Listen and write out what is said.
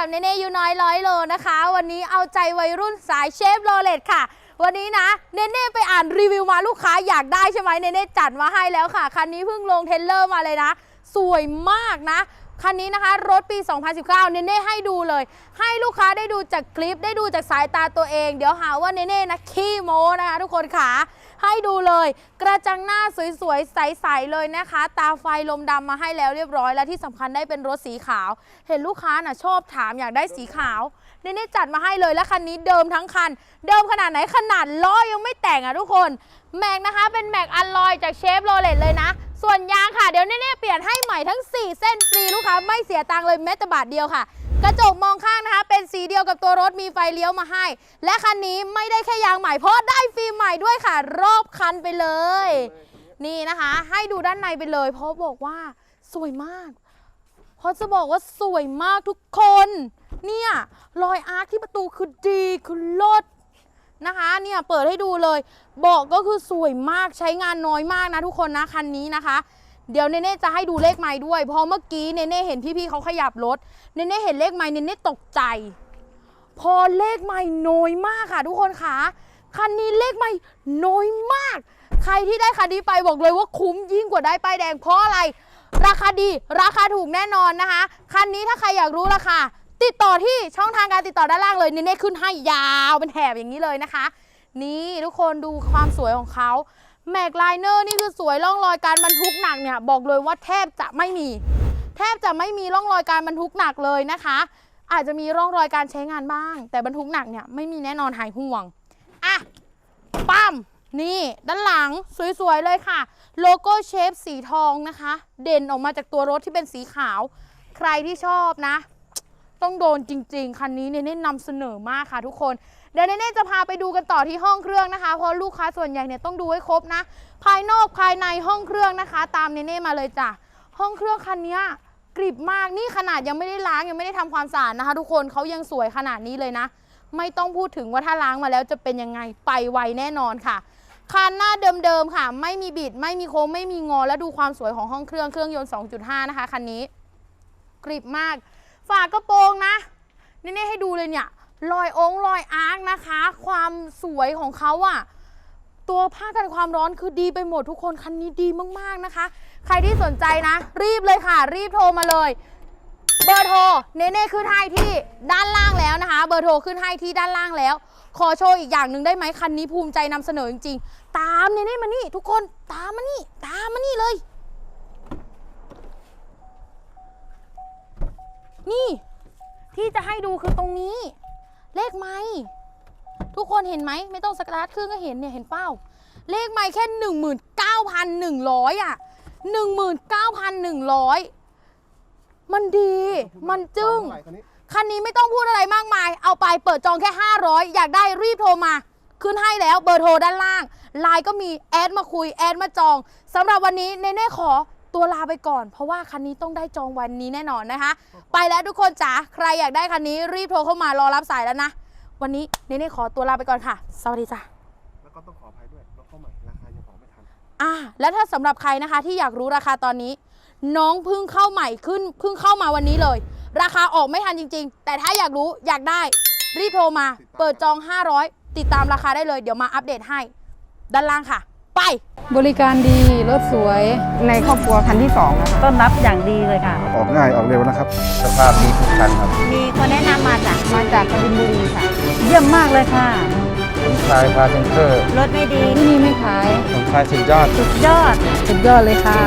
กับเนเน่ยูน้อยร้อยโลนะคะ วันนี้เอาใจวัยรุ่นสายเชฟโรเลตค่ะ วันนี้นะเนเน่ไปอ่านรีวิวมาลูกค้าอยากได้ใช่ไหมเนเน่จัดมาให้แล้วค่ะ คันนี้เพิ่งลงเทนเลอร์มาเลยนะ สวยมากนะ คันนี้นะคะ รถปี 2019 เนเน่ให้ดูเลย ให้ลูกค้าได้ดูจากคลิปได้ดูจากสายตาตัวเอง เดี๋ยวหาว่าเนเน่นะขี้โม้นะคะทุกคนค่ะให้ดูเลย กระจังหน้าสวยๆ ใสๆเลยนะคะ ตาไฟลมดำมาให้แล้วเรียบร้อย และที่สำคัญได้เป็นรถสีขาว เห็นลูกค้าน่ะชอบถามอยากได้สีขาวเนเน่จัดมาให้เลยและคันนี้เดิมทั้งคัน เดิมขนาดไหนขนาดล้อยังไม่แต่งอะทุกคนแม็กนะคะเป็นแม็กอัลลอยจากเชฟโรเลตเลยนะ ส่วนยางค่ะเดี๋ยวเน่ๆเปลี่ยนให้ใหม่ทั้ง 4 เส้นฟรีลูกค้าไม่เสียตังค์เลยแม้แต่บาทเดียวค่ะ กระจกมองข้างนะคะ เป็นสีเดียวกับตัวรถมีไฟเลี้ยวมาให้ และคันนี้ไม่ได้แค่ยางใหม่เพราะได้ฟิล์มใหม่ด้วยค่ะ รอบคันไปเลย นี่นะคะ ให้ดูด้านในไปเลย เพราะบอกว่าสวยมากเพราะจะบอกว่าสวยมากทุกคน เนี่ยรอยอาร์คที่ประตูคือดีคือลด นะคะเนี่ยเปิดให้ดูเลยเบาะก็คือสวยมากใช้งานน้อยมากนะทุกคนนะคันนี้นะคะ เดี๋ยวเนเน่จะให้ดูเลขไม้ด้วยเพราะเมื่อกี้เนเน่เห็นพี่ๆเขาขยับรถเนเน่เห็นเลขไม้เนเน่ตกใจ พอเลขไม้น้อยมากค่ะ ทุกคนคะคันนี้เลขไม้น้อยมาก ใครที่ได้คันนี้ไปบอกเลยว่าคุ้มยิ่งกว่าได้ป้ายแดงเพราะอะไร ราคาดี ราคาถูกแน่นอนนะคะ คันนี้ถ้าใครอยากรู้ราคา ติดต่อที่ช่องทางการติดต่อด้านล่างเลยเนเน่ขึ้นให้ยาวเป็นแถบอย่างนี้เลยนะคะ นี่ทุกคนดูความสวยของเขาแม็กไลเนอร์นี่คือสวยร่องรอยการบรรทุกหนักเนี่ยบอกเลยว่าแทบจะไม่มี แทบจะไม่มีร่องรอยการบรรทุกหนักเลยนะคะ อาจจะมีร่องรอยการใช้งานบ้าง แต่บรรทุกหนักเนี่ยไม่มีแน่นอนหายห่วงอะปั้มนี่ ด้านหลังสวยๆเลยค่ะ โลโก้เชฟสีทองนะคะ เด่นออกมาจากตัวรถที่เป็นสีขาว ใครที่ชอบนะ ต้องโดนจริง ๆ คันนี้เน่เน่นำเสนอมากค่ะทุกคนเดี๋ยวเนเน่จะพาไปดูกันต่อที่ห้องเครื่องนะคะ เพราะลูกค้าส่วนใหญ่เนี่ยต้องดูให้ครบนะ ภายนอกภายในห้องเครื่องนะคะ ตามเนเน่มาเลยจ้ะห้องเครื่องคันนี้กริบมากนี่ขนาดยังไม่ได้ล้างยังไม่ได้ทำความสะอาดนะคะ ทุกคนเขายังสวยขนาดนี้เลยนะ ไม่ต้องพูดถึงว่าถ้าล้างมาแล้วจะเป็นยังไงไปไวแน่นอนค่ะคันหน้าเดิมๆค่ะ ไม่มีบิด ไม่มีโค้งไม่มีงอและดูความสวยของห้องเครื่องเครื่องยนต์ 2.5 นะคะคันนี้กริบมาก ฝากระโปรง นะนี่ให้ดูเลยเนี่ยรอยองค์รอยอาร์คนะคะ ความสวยของเขาอะตัวผ้ากันความร้อนคือดีไปหมดทุกคนคันนี้ดีมากๆนะคะ ใครที่สนใจนะ รีบเลยค่ะ รีบโทรมาเลย เบอร์โทรเนเน่ขึ้นให้ที่ด้านล่างแล้วนะคะ เบอร์โทรขึ้นให้ที่ด้านล่างแล้ว ขอโชว์อีกอย่างหนึ่งได้ไหมคันนี้ภูมิใจนำเสนอจริงๆ ตามเนเน่มานี่ ทุกคนตามมานี่ตามมานี่เลย นี่ ที่จะให้ดูคือตรงนี้ เลขไม้ทุกคนเห็นไหม ไม่ต้องสกราดเครื่องก็เห็นเนี่ยเห็นเป้า เลขไม้แค่หนึ่งหมื่นเก้าพันหนึ่งร้อยอะหนึ่งหมื่นเก้าพันหนึ่งร้อยมันดี มันจึ้งคันนี้คันนี้ไม่ต้องพูดอะไรมากมาย เอาไปเปิดจองแค่ 500 อยากได้รีบโทรมา ขึ้นให้แล้วเบอร์โทรด้านล่าง ไลน์ก็มีแอดมาคุย แอดมาจองสำหรับวันนี้เนเน่ขอ ตัวลาไปก่อน เพราะว่าคันนี้ต้องได้จองวันนี้แน่นอนนะคะ ไปแล้วทุกคนจ๋าใครอยากได้คันนี้รีบโทรเข้ามารอรับสายแล้วนะ วันนี้เนเน่ขอตัวลาไปก่อนค่ะ สวัสดีจ้ะแล้วก็ต้องขออภัยด้วยรถเข้าใหม่ราคายังบอกไม่ทันอ่าแล้วถ้าสำหรับใครนะคะที่อยากรู้ราคาตอนนี้ น้องเพิ่งเข้าใหม่ขึ้นเพิ่งเข้ามาวันนี้เลย ราคาออกไม่ทันจริง ๆ แต่ถ้าอยากรู้อยากได้รีบโทรมา เปิดจอง 500 ติดตามราคาได้เลย เดี๋ยวมาอัปเดตให้ ด้านล่างค่ะ ไป บริการดีรถสวยในครอบครัวคันที่2นะคะต้อนรับอย่างดีเลยค่ะ ออกง่ายออกเร็วนะครับ สภาพดีทุกคันครับ มีคนแนะนำมาจากมาจากกบินบุรีค่ะ เยี่ยมมากเลยค่ะผมชายพาเซนเตอร์รถไม่ดี ที่นี่ไม่ขายผมชายสุดยอด สุดยอด สุดยอดเลยค่ะ